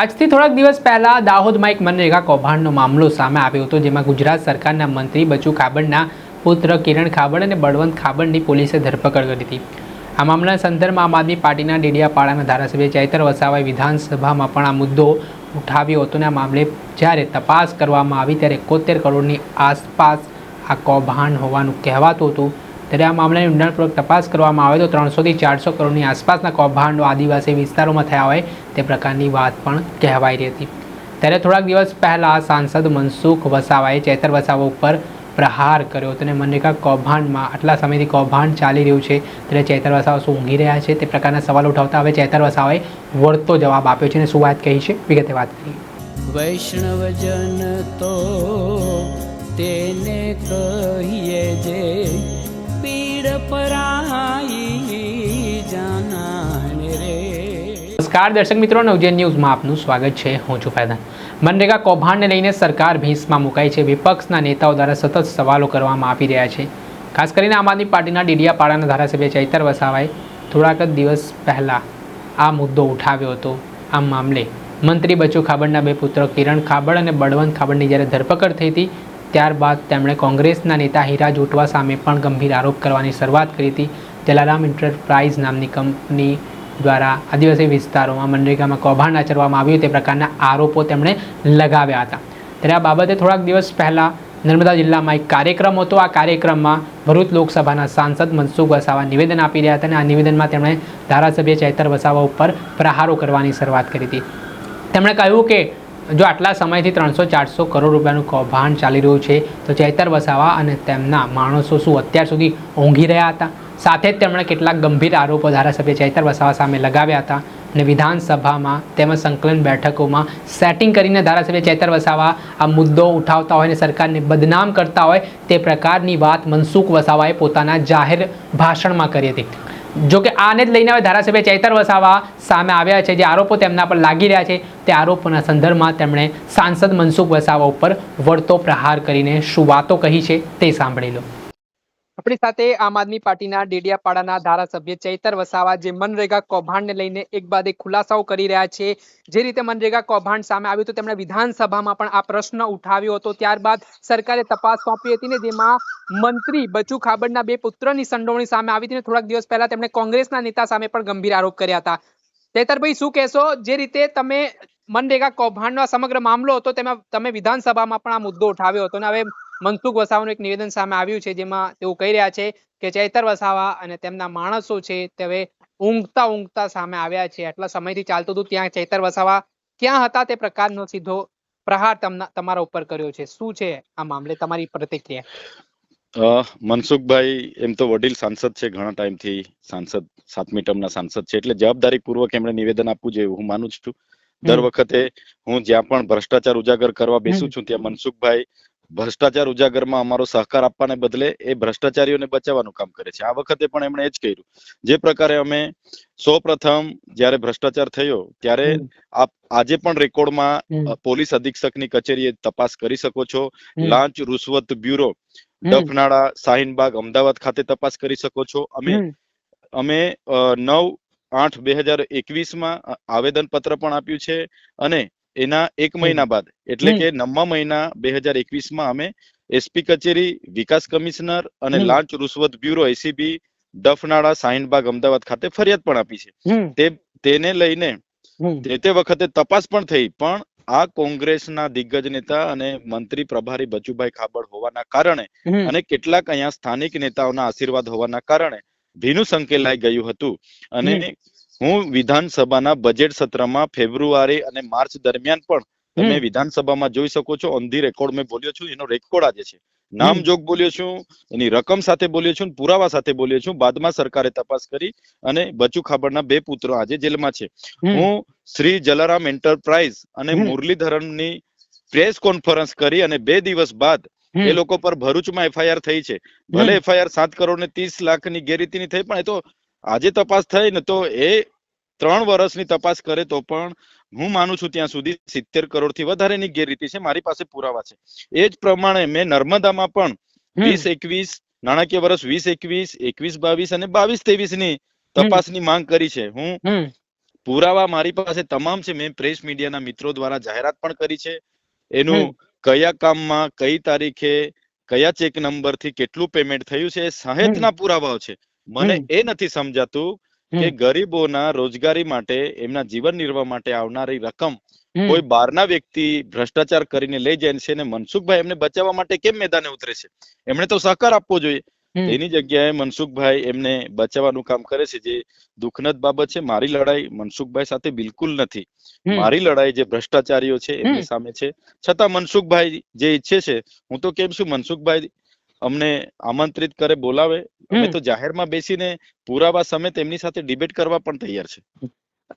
આજથી થોડાક દિવસ પહેલા દાહોદમાં એક મનરેગા કૌભાંડનો મામલો સામે આવ્યો હતો, જેમાં ગુજરાત સરકારના મંત્રી બચુ ખાબડના પુત્ર કિરણ ખાબડ અને બળવંત ખાબડની પોલીસે ધરપકડ કરી હતી. આ મામલાના સંદર્ભમાં આમ આદમી પાર્ટીના ડેડિયાપાડાના ધારાસભ્ય ચૈતર વસાવાએ વિધાનસભામાં પણ આ મુદ્દો ઉઠાવ્યો હતો અને આ મામલે જ્યારે તપાસ કરવામાં આવી ત્યારે એકોતેર કરોડની આસપાસ આ કૌભાંડ હોવાનું કહેવાતું હતું. ત્યારે આ મામલાની ઊંડાણપૂર્વક તપાસ કરવામાં આવે તો ત્રણસોથી ચારસો કરોડની આસપાસના કૌભાંડો આદિવાસી વિસ્તારોમાં થયા હોય તે પ્રકારની વાત પણ કહેવાઈ રહી હતી. ત્યારે થોડાક દિવસ પહેલાં સાંસદ મનસુખ વસાવાએ ચેતર વસાવા ઉપર પ્રહાર કર્યો. હતો અને મનરેગા કૌભાંડમાં આટલા સમયથી કૌભાંડ ચાલી રહ્યું છે. ત્યારે ચેતર વસાવા શું ઊંઘી રહ્યા છે તે પ્રકારના સવાલ ઉઠાવતા હવે ચેતર વસાવાએ વળતો જવાબ આપ્યો છે અને શું વાત કહી છે? વિગતે વાત કરી વૈષ્ણવજન તો તેને કહીએ જે પીડ પરાઈ જાનાને રે નમસ્કાર દર્શક મિત્રો નવજેન ન્યૂઝમાં આપનું સ્વાગત છે હું છું ફૈદાન મનરેગા કૌભાંડને લઈને સરકાર ભીંસમાં મુકાઈ છે. વિપક્ષના નેતાઓ દ્વારા સતત સવાલો કરવામાં આવી રહ્યા છે. ખાસ કરીને આમ આદમી પાર્ટીના ડીડિયાપાડાના ધારાસભ્ય ચૈતર વસાવાએ થોડાક જ દિવસ પહેલાં આ મુદ્દો ઉઠાવ્યો હતો. આ મામલે મંત્રી બચુ ખાબડના બે પુત્ર કિરણ ખાબડ અને બળવંત ખાબડની જ્યારે ધરપકડ થઈ હતી ત્યારબાદ તેમણે કોંગ્રેસના નેતા હીરા જોટવા સામે પણ ગંભીર આરોપ કરવાની શરૂઆત કરી હતી. જલારામ એન્ટરપ્રાઇઝ નામની કંપની દ્વારા આદિવાસી વિસ્તારોમાં મનરેગામાં કૌભાંડ આચરવામાં આવ્યું તે પ્રકારના આરોપો તેમણે લગાવ્યા હતા. ત્યારે આ બાબતે થોડાક દિવસ પહેલાં નર્મદા જિલ્લામાં એક કાર્યક્રમ હતો. આ કાર્યક્રમમાં ભરૂચ લોકસભાના સાંસદ મનસુખ વસાવા નિવેદન આપી રહ્યા હતા અને આ નિવેદનમાં તેમણે ધારાસભ્ય ચૈતર વસાવા ઉપર પ્રહારો કરવાની શરૂઆત કરી હતી. તેમણે કહ્યું કે જો આટલા સમયથી ત્રણસો ચારસો કરોડ રૂપિયાનું કૌભાંડ ચાલી રહ્યું છે, તો ચૈતર વસાવા અને તેમના માણસો શું અત્યાર સુધી ઊંઘી રહ્યા હતા? સાથે જ તેમણે કેટલાક ગંભીર આરોપો ધારાસભ્ય ચૈતર વસાવા સામે લગાવ્યા હતા અને વિધાનસભામાં તેમજ સંકલન બેઠકોમાં સેટિંગ કરીને ધારાસભ્ય ચેતર વસાવા આ મુદ્દો ઉઠાવતા હોય અને સરકારને બદનામ કરતા હોય તે પ્રકારની વાત મનસુખ વસાવાએ પોતાના જાહેર ભાષણમાં કરી હતી. જો કે આને જ લઈને હવે ધારાસભ્ય ચૈતર વસાવા સામે આવ્યા છે. જે આરોપો તેમના પર લાગી રહ્યા છે, તે આરોપોના સંદર્ભમાં તેમણે સાંસદ મનસુખ વસાવા ઉપર વળતો પ્રહાર કરીને શું વાતો કહી છે તે સાંભળી લો. આપણી સાથે આમ આદમી પાર્ટીના ડેડિયાપાડાના ધારાસભ્ય ચૈતર વસાવા જે મનરેગા કૌભાંડને લઈને એક બાદ એક ખુલાસાઓ કરી રહ્યા છે. જે રીતે મનરેગા કૌભાંડ સામે આવ્યું તો તેમણે વિધાનસભામાં પણ આ પ્રશ્ન ઉઠાવ્યો હતો. ત્યારબાદ સરકારે તપાસ સોંપી હતી ને જેમાં મંત્રી બચુ ખાબડના બે પુત્રની સંડોવણી સામે આવી હતી ને થોડાક દિવસ પહેલા તેમણે કોંગ્રેસના નેતા સામે પણ ગંભીર આરોપ કર્યા હતા. ચૈતરભાઈ, શું કહેશો? જે રીતે તમે મનરેગા કૌભાંડનો સમગ્ર મામલો હતો, તેમાં તમે વિધાનસભામાં પણ આ મુદ્દો ઉઠાવ્યો હતો અને હવે મનસુખ વસાવાનું એક નિવેદન સામે આવ્યું છે જેમાં તેઓ કહી રહ્યા છે કે ચૈતર વસાવા અને તેમના માણસો છે તે હવે ઊંઘતા ઊંઘતા સામે આવ્યા છે. આટલા સમયથી ચાલતું હતું ત્યાં ચૈતર વસાવા ક્યાં હતા તે પ્રકારનો સીધો પ્રહાર તમારા ઉપર કર્યો છે. શું છે આ મામલે તમારી પ્રતિક્રિયા? મનસુખભાઈ એમ તો વડીલ સાંસદ છે ઘણા ટાઈમથી સાંસદ સાતમી ટર્મના સાંસદ છે એટલે જવાબદારી પૂર્વક એમણે નિવેદન આપવું જોઈએ હું માનું છું. દર વખતે હું જ્યાં પણ ભ્રષ્ટાચાર ઉજાગર કરવા બેસું છું ત્યાં મનસુખભાઈ ભ્રષ્ટાચાર ઉજાગરમાં અમારો સહકાર આપવાને બદલે એ ભ્રષ્ટાચારીઓને બચાવવાનું કામ કરે છે. આ વખતે પણ એમણે એ જ કર્યું. જે પ્રકારે અમે સૌ પ્રથમ જયારે ભ્રષ્ટાચાર થયો ત્યારે આપ આજે પણ રેકોર્ડમાં પોલીસ અધિક્ષકની કચેરીએ તપાસ કરી શકો છો. લાંચ રૂશ્વત બ્યુરો. ડફનાળા શાહીનબાગ અમદાવાદ ખાતે તપાસ કરી શકો છો. અમે અમે નવ આઠ બે હજાર એકવીસમાં આવેદન પત્ર પણ આપ્યું છે. અને એના એક મહિના બાદ. એટલે કે નવમા મહિના બે હજાર એકવીસમાં અમે એસપી કચેરી વિકાસ કમિશનર અને લાંચ રૂશ્વત બ્યુરો એસીબી દફનાળા શાહીનબાગ અમદાવાદ ખાતે ફરિયાદ પણ આપી છે. તે તેને લઈને તે તે વખતે તપાસ પણ થઈ પણ આ કોંગ્રેસના દિગ્ગજ નેતા અને મંત્રી પ્રભારી બચુભાઈ ખાબડ હોવાના કારણે અને કેટલાક અહીંયા સ્થાનિક નેતાઓના આશીર્વાદ હોવાના કારણે ભીનું સંકેલાઈ ગયું હતું. અને હું વિધાનસભાના બજેટ સત્રમાં ફેબ્રુઆરી અને માર્ચ દરમિયાન પણ તમે વિધાનસભામાં જોઈ શકો છો. ઓન ધી રેકોર્ડ મેં બોલ્યો છું. એનો રેકોર્ડ આજે છે. નામજોગ બોલ્યો છું. એની રકમ સાથે બોલ્યો છું પુરાવા સાથે બોલ્યો છું. બાદમાં સરકારે તપાસ કરી અને બચુ ખાબડના બે પુત્રો આજે જેલમાં છે. હું શ્રી જલારામ એન્ટરપ્રાઇઝ અને. મુરલીધરનની પ્રેસ કોન્ફરન્સ કરી અને બે દિવસ બાદ એ લોકો પર ભરૂચમાં એફઆઈઆર થઈ છે. ભલે એફઆઈઆર સાત કરોડ ને ત્રીસ લાખની ગેરરીતિની થઈ પણ એ તો આજે તપાસ થઈ ને તો એ ત્રણ વર્ષની તપાસ કરે તો પણ હું માનું છું ત્યાં સુધી સિત્તેર કરોડથી વધારેની ગેરરીતિ છે મારી પાસે પુરાવા છે. એ જ પ્રમાણે મેં નર્મદામાં પણ વીસ એકવીસ નાણાકીય વર્ષ વીસ એકવીસ એકવીસ બાવીસ અને બાવીસ ત્રેવીસની તપાસની માંગ કરી છે. હું પુરાવા મારી પાસે તમામ છે. મેં પ્રેસ મીડિયાના મિત્રો દ્વારા જાહેરાત પણ કરી છે. એનું. કયા કામમાં કઈ તારીખે કયા ચેક નંબરથી કેટલું પેમેન્ટ થયું છે એ સહેતના પુરાવાઓ છે. મને એ નથી સમજાતું કે ગરીબોના રોજગારી માટે એમના જીવન નિર્વાહ માટે આવનારી રકમ કોઈ બહારના વ્યક્તિ ભ્રષ્ટાચાર કરીને લઈ જાય છે અને મનસુખભાઈ એમને બચાવવા માટે કેમ મેદાને ઉતરે છે? એમણે તો સહકાર આપવો જોઈએ. એની જગ્યાએ મનસુખભાઈ એમને બચાવવાનું કામ કરે છે. જે દુઃખનદ બાબત છે મારી લડાઈ મનસુખભાઈ સાથે બિલકુલ નથી. મારી લડાઈ જે ભ્રષ્ટાચારીઓ છે એમની સામે છે. છતાં મનસુખભાઈ જે ઈચ્છે છે હું તો કેમ છું મનસુખભાઈ અમને આમંત્રિત કરે બોલાવે. અમે તો જાહેરમાં બેસીને પુરાવા સમેત એમની સાથે ડિબેટ કરવા પણ તૈયાર છે.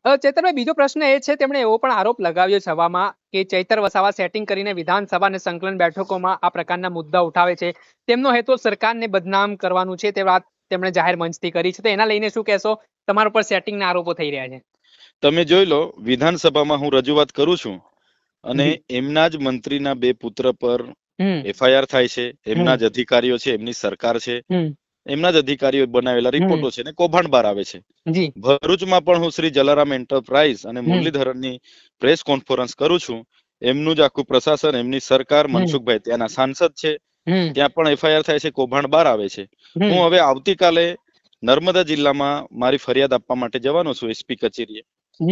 અ, ચેતરભાઈ બીજો પ્રશ્ન એ છે તેમણે એવો પણ આરોપ લગાવ્યો છે હવામાં કે ચૈતર વસાવા સેટિંગ કરીને વિધાનસભા અને સંકલન બેઠકોમાં આ પ્રકારના મુદ્દા ઉઠાવે છે. તેમનો હેતુ સરકારને બદનામ કરવાનું છે તે વાત તેમણે જાહેર મંચથી કરી છે. તો એના લઈને શું કહેશો? તમારા ઉપર સેટિંગના આરોપો થઈ રહ્યા છે. તમે જોઈ લો વિધાનસભામાં હું રજૂઆત કરું છું અને એમના જ મંત્રીના બે પુત્ર પર એફઆઈઆર થાય છે એમના જ અધિકારીઓ છે એમની સરકાર છે. એમના જ અધિકારીઓ બનાવેલા રિપોર્ટો છે ને કૌભાંડ બહાર આવે છે. ભરૂચમાં પણ હું શ્રી જલારામ એન્ટરપ્રાઇઝ અને. મુરલીધરનની પ્રેસ કોન્ફરન્સ કરું છું. એમનું જ આખું પ્રશાસન એમની સરકાર મનસુખભાઈ ત્યાંના સાંસદ છે. ત્યાં પણ એફઆઈઆર થાય છે કૌભાંડ બહાર આવે છે. હું હવે આવતીકાલે નર્મદા જિલ્લામાં મારી ફરિયાદ આપવા માટે જવાનો છું એસપી કચેરીએ.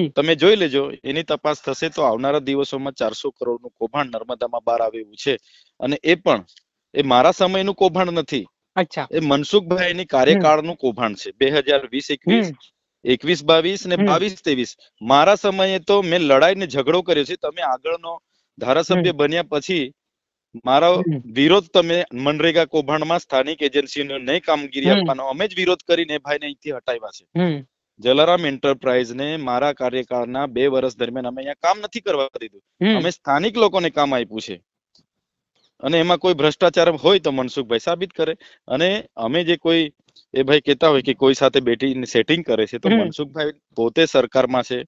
તમે જોઈ લેજો એની તપાસ થશે તો આવનારા દિવસોમાં ચારસો કરોડનું કૌભાંડ નર્મદામાં બહાર આવે એવું છે. અને એ પણ એ મારા સમયનું કૌભાંડ નથી. અચ્છા. એ મનસુખભાઈની કાર્યકાળનું કૌભાંડ છે. બે હજાર વીસ એકવીસ એકવીસ બાવીસ ને બાવીસ ત્રેવીસ. મારા સમયે તો મેં લડાઈ ને ઝઘડો કર્યો છે. તમે આગળનો ધારાસભ્ય બન્યા પછી મારો વિરોધ તમે મનરેગા કૌભાંડમાં સ્થાનિક એજન્સીઓને નહીં કામગીરી આપવાનો. અમે જ વિરોધ કરીને ભાઈને અહીંથી હટાવ્યા છે. જલારામ એન્ટરપ્રાઇઝ ને મારા કાર્યકાળના બે વર્ષ દરમિયાન અમે અહીંયા કામ નથી કરવા દીધું. અમે સ્થાનિક લોકોને કામ આપ્યું છે. અને એમાં કોઈ ભ્રષ્ટાચાર હોય તો મનસુખભાઈ સાબિત કરે. અને અમે જે કોઈ એ ભાઈ કહેતા હોય કે કોઈ સાથે બેઠીને સેટિંગ કરે છે તો મનસુખભાઈ પોતે સરકારમાં છે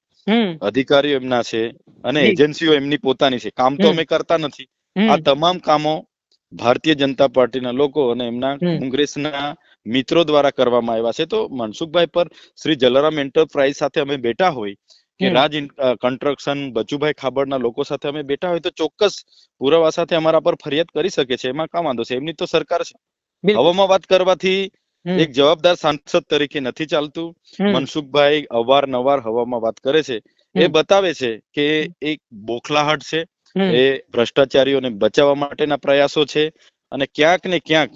અધિકારીઓ એમના છે અને એજન્સીઓ એમની પોતાની છે. કામ તો અમે કરતા નથી. આ તમામ કામો ભારતીય જનતા પાર્ટીના લોકો અને એમના. કોંગ્રેસના મિત્રો દ્વારા કરવામાં આવ્યા છે. તો મનસુખભાઈ પર શ્રી જલારામ એન્ટરપ્રાઇઝ સાથે અમે બેઠા હોય કે રાજ કન્સ્ટ્રક્શન બચુભાઈ ખાબડના લોકો સાથે અમે બેઠા હોય તો ચોક્કસ પુરાવા સાથે અમારા પર ફરિયાદ કરી શકે છે. એમાં કામ વાંધો છે? એમની તો સરકાર છે. હવામાં વાત કરવાથી એક જવાબદાર સાંસદ તરીકે નથી ચાલતું. મનસુખભાઈ મનસુખભાઈ અવારનવાર હવામાં વાત કરે છે. એ બતાવે છે કે એક બોખલાહટ છે. એ ભ્રષ્ટાચારીઓને બચાવવા માટેના પ્રયાસો છે. અને ક્યાંક ને ક્યાંક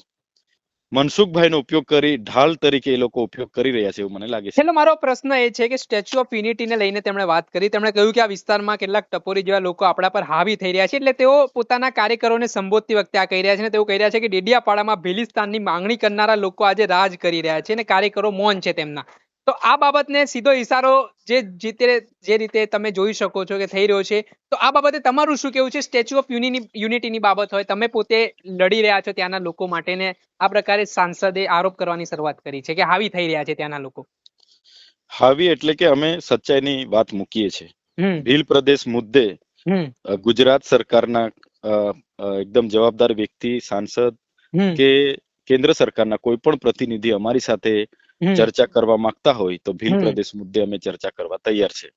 મનસુખભાઈનો ઉપયોગ કરી ઢાલ તરીકે એ લોકો ઉપયોગ કરી રહ્યા છે એવું મને લાગે છે. એટલે મારો પ્રશ્ન એ છે કે સ્ટેચ્યુ ઓફ યુનિટીને લઈને તેમણે વાત કરી. તેમણે કહ્યું કે આ વિસ્તારમાં કેટલાક ટપોરી જેવા લોકો આપણા પર હાવી થઈ રહ્યા છે. એટલે તેઓ પોતાના કાર્યકરોને સંબોધતી વખતે આ કહી રહ્યા છે અને તેઓ કહી રહ્યા છે કે ડેડિયાપાડામાં ભીલિસ્તાનની માંગણી કરનારા લોકો આજે રાજ કરી રહ્યા છે અને કાર્યકરો મૌન છે તેમના. તો આ બાબતને સીધો ઇશારો જે જીતે જે રીતે તમે જોઈ શકો છો કે થઈ રહ્યો છે તો આ બાબતે તમારું શું કેવું છે? સ્ટેચ્યુ ઓફ યુનિટીની બાબત હોય તમે પોતે લડી રહ્યા છો ત્યાંના લોકો માટે ને આ પ્રકારે સાંસદે આરોપ કરવાની શરૂઆત કરી છે કે હાવી થઈ રહ્યા છે ત્યાંના લોકો. હાવી એટલે કે અમે સચ્ચાઈની વાત મૂકીએ છીએ. ભીલ પ્રદેશ મુદ્દે ગુજરાત સરકારના એકદમ જવાબદાર વ્યક્તિ સાંસદ કે કેન્દ્ર સરકારના કોઈ પણ પ્રતિનિધિ અમારી સાથે ચર્ચા કરવા માંગતા હોય તો ભીલ પ્રદેશ મુદ્દે અમે ચર્ચા કરવા તૈયાર છે.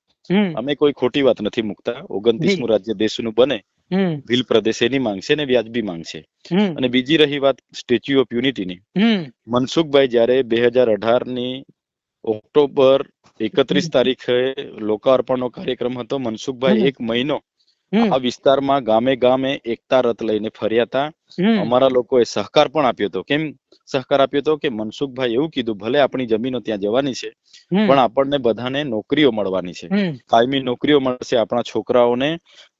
અમે કોઈ ખોટી વાત નથી મૂકતા. ઓગણત્રીસમું રાજ્ય દેશનું બને. ભીલ પ્રદેશ એની માંગ છે ને વ્યાજબી માંગ છે અને બીજી રહી વાત સ્ટેચ્યુ ઓફ યુનિટીની. મનસુખભાઈ જ્યારે બે હજાર અઢારની ઓક્ટોબર એકત્રીસ તારીખે લોકાર્પણનો કાર્યક્રમ હતો મનસુખભાઈ એક મહિનો આ વિસ્તારમાં ગામે ગામે એકતા રથ લઈને ફર્યા હતા. અમારા લોકોએ સહકાર પણ આપ્યો હતો. કેમ? સહકાર આપ્યો હતો કે મનસુખભાઈ એવું કીધું ભલે આપણી જમીનો ત્યાં જવાની છે પણ આપણને બધાને નોકરીઓ મળવાની છે. કાયમી નોકરીઓ મળશે આપણા છોકરાઓને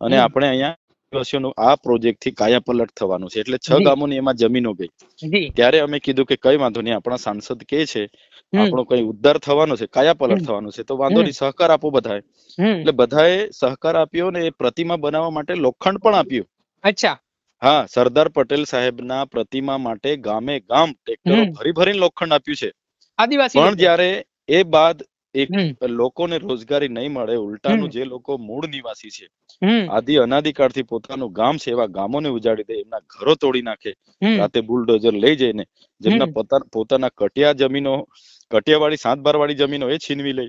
અને આપણે અહીંયા આદિવાસીઓનું આ પ્રોજેક્ટથી કાયાપલટ થવાનું છે. એટલે છ ગામોની એમાં જમીનો ગઈ. ત્યારે અમે કીધું કે કઈ વાંધો નહીં આપણા સાંસદ કે છે આપણો કઈ ઉદ્ધાર થવાનો છે કાયાપલટ. થવાનું છે તો વાંધો નહીં સહકાર આપો બધાએ. એટલે બધાએ સહકાર આપ્યો ને એ પ્રતિમા બનાવવા માટે લોખંડ પણ આપ્યું. અચ્છા. હા સરદાર પટેલ સાહેબના પ્રતિમા માટે ગામે ગામ ટ્રેક્ટરો. ભરી ભરીને લોખંડ આપ્યું છે. આદિવાસી પણ જ્યારે એ બાદ એક લોકોને રોજગારી નહીં મળે ઉલટાનું. જે લોકો મૂળ નિવાસી છે આદિ અનાદિકાળથી પોતાનું ગામ છે એવા ગામોને ઉજાડી દે એમના ઘરો તોડી નાખે રાતે બુલડોઝર લઈ જઈને જેમના પોતાના કટિયા જમીનો કટિયાવાળી સાત બાર વાળી જમીનો એ છીનવી લે.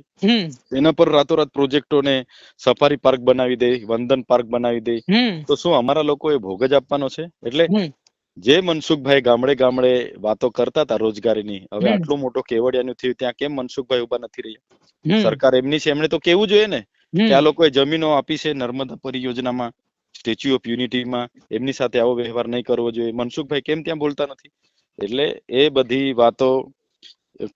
એના પર રાતોરાત પ્રોજેક્ટોને સફારી પાર્ક બનાવી દે વંદન પાર્ક બનાવી દે. તો શું અમારા લોકોએ ભોગ જ આપવાનો છે? એટલે જે મનસુખભાઈ ગામડે ગામડે વાતો કરતા હતા રોજગારીની હવે આટલું મોટો કેવડિયાનું થયું ત્યાં કેમ મનસુખભાઈ ઊભા નથી રહ્યા? સરકાર એમની છે એમણે તો કેવું જોઈએ ને? કે આ લોકોએ જમીનો આપી છે નર્મદા પરિયોજનામાં સ્ટેચ્યુ ઓફ યુનિટીમાં એમની સાથે આવો વ્યવહાર નહીં કરવો જોઈએ. મનસુખભાઈ કેમ ત્યાં બોલતા નથી? એટલે એ બધી વાતો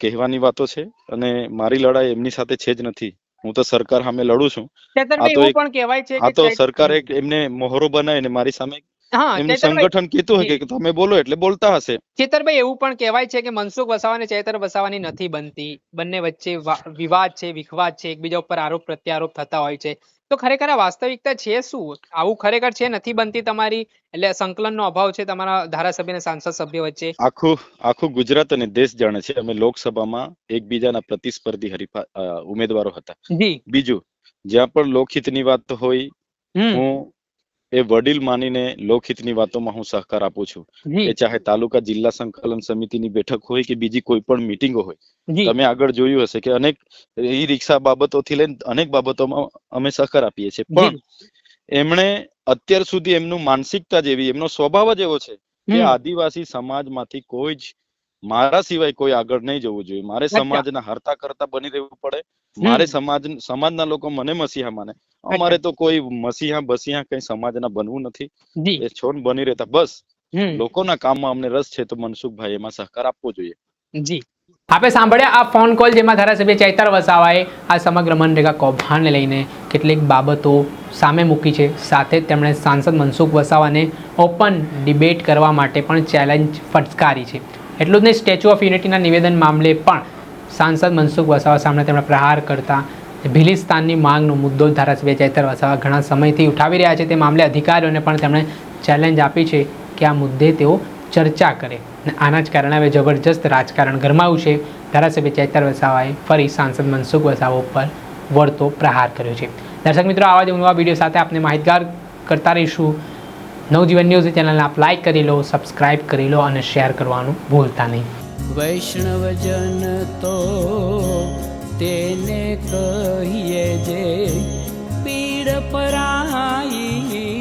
કહેવાની વાતો છે અને મારી લડાઈ એમની સાથે છે જ નથી. હું તો સરકાર સામે લડું છું. આ તો પણ કહેવાય છે આ તો સરકારે એક એમને મોહરો બનાવીને મારી સામે એમનું સંગઠન કીધું હોય કે તમે બોલો એટલે બોલતા હશે. ચેતરભાઈ એવું પણ કહેવાય છે કે મનસુખ વસાવા અને ચેતર વસાવાની નથી બનતી. બંને વચ્ચે વિવાદ છે વિખવાદ છે એકબીજા ઉપર આરોપ પ્રત્યારોપ થતા હોય છે. તો ખરેખર આ વાસ્તવિકતા છે શું? આવું ખરેખર છે નથી બનતી તમારી? એટલે સંકલનનો અભાવ છે તમારા ધારાસભ્ય અને સાંસદ સભ્ય વચ્ચે? આખું આખું ગુજરાત અને દેશ જાણે છે. અમે લોકસભામાં એકબીજાના પ્રતિસ્પર્ધી હરીફા ઉમેદવારો હતા. જી. બીજું જ્યાં પણ લોકહિતની વાત હોય હું એ વડીલ માનીને લોકહિતની વાતોમાં હું સહકાર આપું છું. એ ચાહે તાલુકા જિલ્લા સંકલન સમિતિની બેઠક હોય કે બીજી કોઈ પણ મીટિંગો હોય. તમે આગળ જોયું હશે કે અનેક ઈ રિક્ષા બાબતોથી લઈને અનેક બાબતોમાં અમે સહકાર આપીએ છીએ. પણ એમણે અત્યાર સુધી એમનું માનસિકતા જેવી એમનો સ્વભાવ જ એવો છે કે. આદિવાસી સમાજમાંથી કોઈ જ મારા સિવાય કોઈ આગળ નહીં જવું જોઈએ. મારે સમાજના હરતા કરતા બની રહેવું પડે. મારે સમાજ સમાજના લોકો મને મસીહા માને. અમારે તો કોઈ મસીહા બસીહા કઈ સમાજના બનવું નથી. એ છોન બની રહેતા. બસ. લોકોના કામમાં અમને રસ છે તો મનસુખભાઈ એમાં સહકાર આપવો જોઈએ. જી. આપે સાંભળ્યા આ ફોન કોલ જેમાં ધારાસભ્ય ચૈતર વસાવાએ આ સમગ્ર મનરેગા કૌભાંડને લઈને કેટલીક બાબતો સામે મૂકી છે. સાથે તેમણે સાંસદ મનસુખ વસાવાને ઓપન ડિબેટ કરવા માટે પણ ચેલેન્જ ફટકારી છે. એટલું જ નહીં સ્ટેચ્યુ ઓફ યુનિટીના નિવેદન મામલે પણ સાંસદ મનસુખ વસાવા સામે તેમણે પ્રહાર કરતા ભિલિસ્તાનની માંગનો મુદ્દો ધારાસભ્ય ચૈતર વસાવા ઘણા સમયથી ઉઠાવી રહ્યા છે. તે મામલે અધિકારીઓને પણ તેમણે ચેલેન્જ આપી છે કે આ મુદ્દે તેઓ ચર્ચા કરે આના જ કારણે હવે જબરજસ્ત રાજકારણ ગરમાયું છે. ધારાસભ્ય ચૈતર વસાવાએ ફરી સાંસદ મનસુખ વસાવા ઉપર વળતો પ્રહાર કર્યો છે. દર્શક મિત્રો, આવા જ નવા વીડિયો સાથે આપને માહિતગાર કરતા રહીશું. નવજીવન ન્યૂઝ ચેનલને આપ લાઇક કરી લો, સબસ્ક્રાઇબ કરી લો અને શેર કરવાનું ભૂલતા નહીં. વૈષ્ણવજન તો તેને કહીએ જે પીડ પરાઈ